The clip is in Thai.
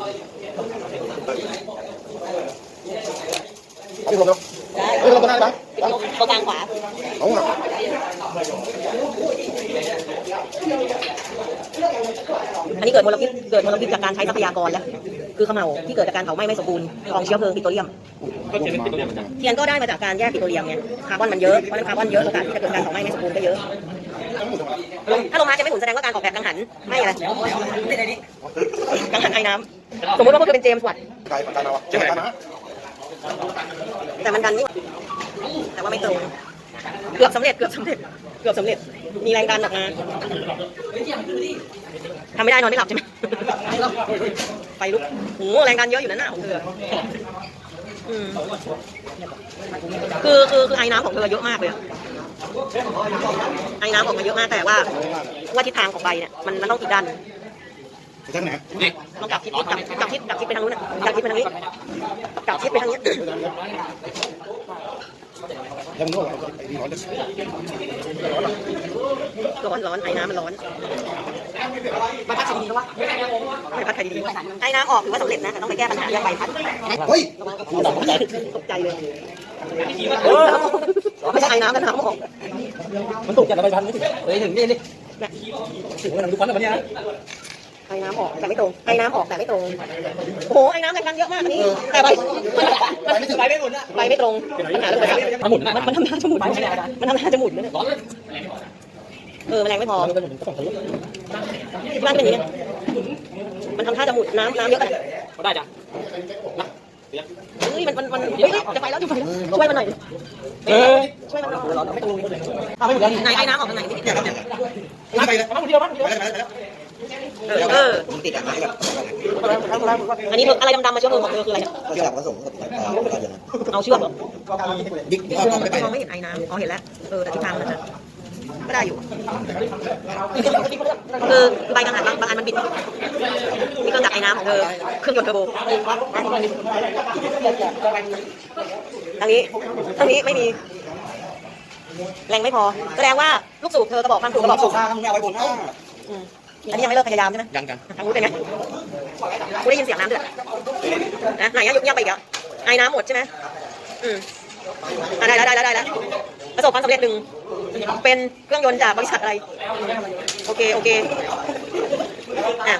เอานนี้เราไปนั่ไปตรางขวาเอาหอันนี้เกิดมลพิษเกิดมลพิษจากการใช้ทรัพยากรแล้ว คือขม่าที่เกิดจากการเผาไหม้ไม่สมบูรณ์ของเชื้อเพลิงปิโตรเลียมเทียนก็ได้มาจากการแยกปิโตรเลียมไงคาร์บอนมันเยอะเพราะะนั้นคาร์บอนเยอะโอกาสที่จะเกิดการเผาไหม้ไม่สมบูรณ์ก็เยอะ ถ้าลงมาจะไม่หมุนแสดงว่าการออกแบบกังหันไม่อะไรกังหันไอ้น้ำสมมติว่าพวกเธอเป็นเจมส์วัตต์ไกลปากกาเราอะเจ้าไหนนะแต่มันดันนี่แต่ว่าไม่ตรงเกือบสำเร็จเกือบสำเร็จเกือบสำเร็จมีแรงดันออกมาทำไม่ได้นอนไม่หลับใช่ไหมไฟลุกโหแรงดันเยอะอยู่นะหน้าของเธออืมคือคือคือไอ้น้ำของเธอเยอะมากเลยอะ ไอ้น้ำออกมาเยอะมากแต่ว่าว่าทิศทางของใบเนี่ยมันมันต้องอีกด้านหนึ่งไหนนี่ต้องกลับทิศกลับกลับทิศกลับทิศไปทางนู้นน่ะกลับทิศไปทางนี้กลับทิศไปทางนี้แล้วมึงร้อนร้อนร้อนไอ้น้ำมันร้อนมันพัดใครดีๆก็ว่าไม่พัดใครดีๆไอ้น้ำออกถือว่าสำเร็จนะแต่ต้องไปแก้ปัญหาเรื่องใบพัดเฮ้ยตกใจเลย ไม่ใช่ไอ้น้ำกันน้ำออกมันถูกจากใบพันธุ์ไม่ถึงเลยถึงนี่นี่เนี่ยถึงมันดูฟันแบบนี้นะไอ้น้ำออกแต่ไม่ตรงไอ้น้ำออกแต่ไม่ตรงโอ้โหไอ้น้ำแรงดันเยอะมากอันนี้แต่ใบไปไม่ถึงใบไม่หมุนอะใบไม่ตรงปัญหาเรื่องใบพัดมันหมุนนะมันมันทำท่าจะหมุนมันทำท่าจะหมุนเลยเนี่ยร้อนเลยเออแรงไม่พอมันจะหมุนก็ต้องทะลุที่บ้านเป็นอย่างนี้มันทำท่าจะหมุนน้ำน้ำเยอะไปก็ได้จ้ะ เฮ้ยมันมันมันเฮ้ยจะไปแล้วจะไปแล้วช่วยมันหน่อยดิเออช่วยมันหน่อยร้อนไม่ตรงอ้าวไม่เหมือนกันไหนไอ้น้ำออกทางไหนนิดเดียวไม่ไปเลยมันเดียวมันไปเลยไปเลยเออเออมึงติดอะไรแบบอันนี้เธออะไรดำๆมาเชื้อเพลิงของเธอคืออะไรเนี่ยเชื่อมผสมกับอะไรอย่างเงี้ยเอาเชือกเหรอบิ๊กก็ไม่ไปมองไม่เห็นไอ้น้ำอ๋อเห็นแล้วเออแต่ทิศทางมันนะ ก็ได้อยู่ คือใบกังหันบางบางอันมันบิดนี่เครื่องจักรไอ้น้ำของเธอเครื่องยนต์เทอร์โบทางนี้ทางนี้ไม่มี แรงไม่พอ แสดงว่าลูกสูบเธอกระบอกพังสูบกระบอกสุสูบข้ามึงเอาไว้บนหน้าอืมอันนี้ยังไม่เลิกพยายามใช่ไหมยังกันทางนู้นเป็นไงกูได้ยินเสียงน้ำเดือดนะไหนอะยุบยับไปอีกอะไอ้น้ำหมดใช่ไหมอืมอะได้แล้วได้แล้วได้แล้วประสบความสำเร็จหนึ่ง เป็นเครื่องยนต์จากบริษัทอะไร โอเค โอเคอะ